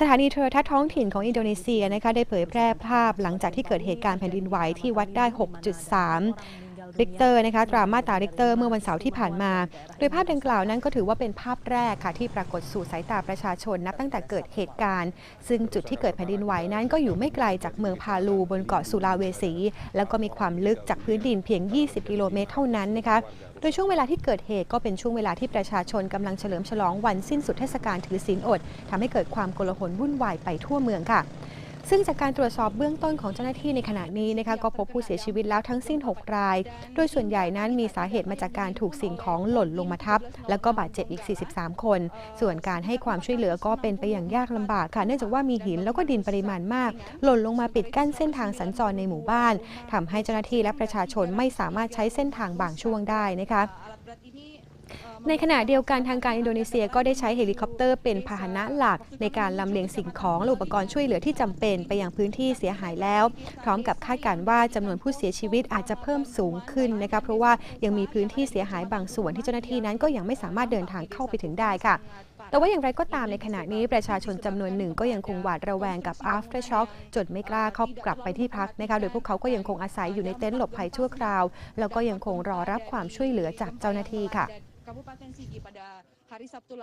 สถานีโทรทัศน์ท้องถิ่นของอินโดนีเซียนะคะได้เผยแพร่ภาพหลังจากที่เกิดเหตุการณ์แผ่นดินไหวที่วัดได้ 6.3 ริกเตอร์นะคะตรามาตาริกเตอร์เมื่อวันเสาร์ที่ผ่านมา โดยภาพดังกล่าวนั้นก็ถือว่าเป็นภาพแรกค่ะที่ปรากฏสู่สายตาประชาชนนับตั้งแต่เกิดเหตุการณ์ ซึ่งจุดที่เกิดแผ่นดินไหวนั้นก็อยู่ไม่ไกลจากเมืองพาลูบนเกาะสุลาเวสี แล้วก็มีความลึกจากพื้นดินเพียง 20 กิโลเมตรเท่านั้นนะคะโดยช่วงเวลาที่เกิดเหตุก็เป็นช่วงเวลาที่ประชาชนกำลังเฉลิมฉลองวันสิ้นสุดเทศกาลถือศีลอดทำให้เกิดความโกลาหลวุ่นวายไปทั่วเมืองค่ะ ซึ่งจากการตรวจสอบเบื้องต้นของเจ้าหน้าที่ในขณะนี้นะคะก็พบผู้เสียชีวิตแล้วทั้งสิ้น 6 ราย โดยส่วนใหญ่นั้นมีสาเหตุมาจากการถูกสิ่งของหล่นลงมาทับ แล้วก็บาดเจ็บอีก 43 คน ส่วนการให้ความช่วยเหลือก็เป็นไปอย่างยากลำบากค่ะ เนื่องจากว่ามีหินแล้วก็ดินปริมาณมาก หล่นลงมาปิดกั้นเส้นทางสัญจรในหมู่บ้านทำให้เจ้าหน้าที่และประชาชนไม่สามารถใช้เส้นทางบางช่วงได้นะคะ ในขณะเดียวกันทางการอินโดนีเซียก็ได้ใช้เฮลิคอปเตอร์เป็นพาหนะหลัก ในการลำเลียงสิ่งของและอุปกรณ์ช่วยเหลือที่จำเป็นไปยังพื้นที่เสียหายแล้ว พร้อมกับคาดการณ์ว่าจำนวนผู้เสียชีวิตอาจจะเพิ่มสูงขึ้นนะคะเพราะว่ายังมีพื้นที่เสียหายบางส่วนที่เจ้าหน้าที่นั้นก็ยังไม่สามารถเดินทางเข้าไปถึงได้ค่ะ แต่ว่าอย่างไรก็ตามในขณะนี้ประชาชนจำนวนหนึ่งก็ยังคงหวาดระแวงกับ after shock จนไม่กล้าเข้ากลับไปที่พักนะคะโดยพวกเขาก็ยังคงอาศัยอยู่ในเต็นท์หลบภัยชั่วคราว แล้วก็ยังคงรอรับความช่วยเหลือจากเจ้าหน้าที่ค่ะ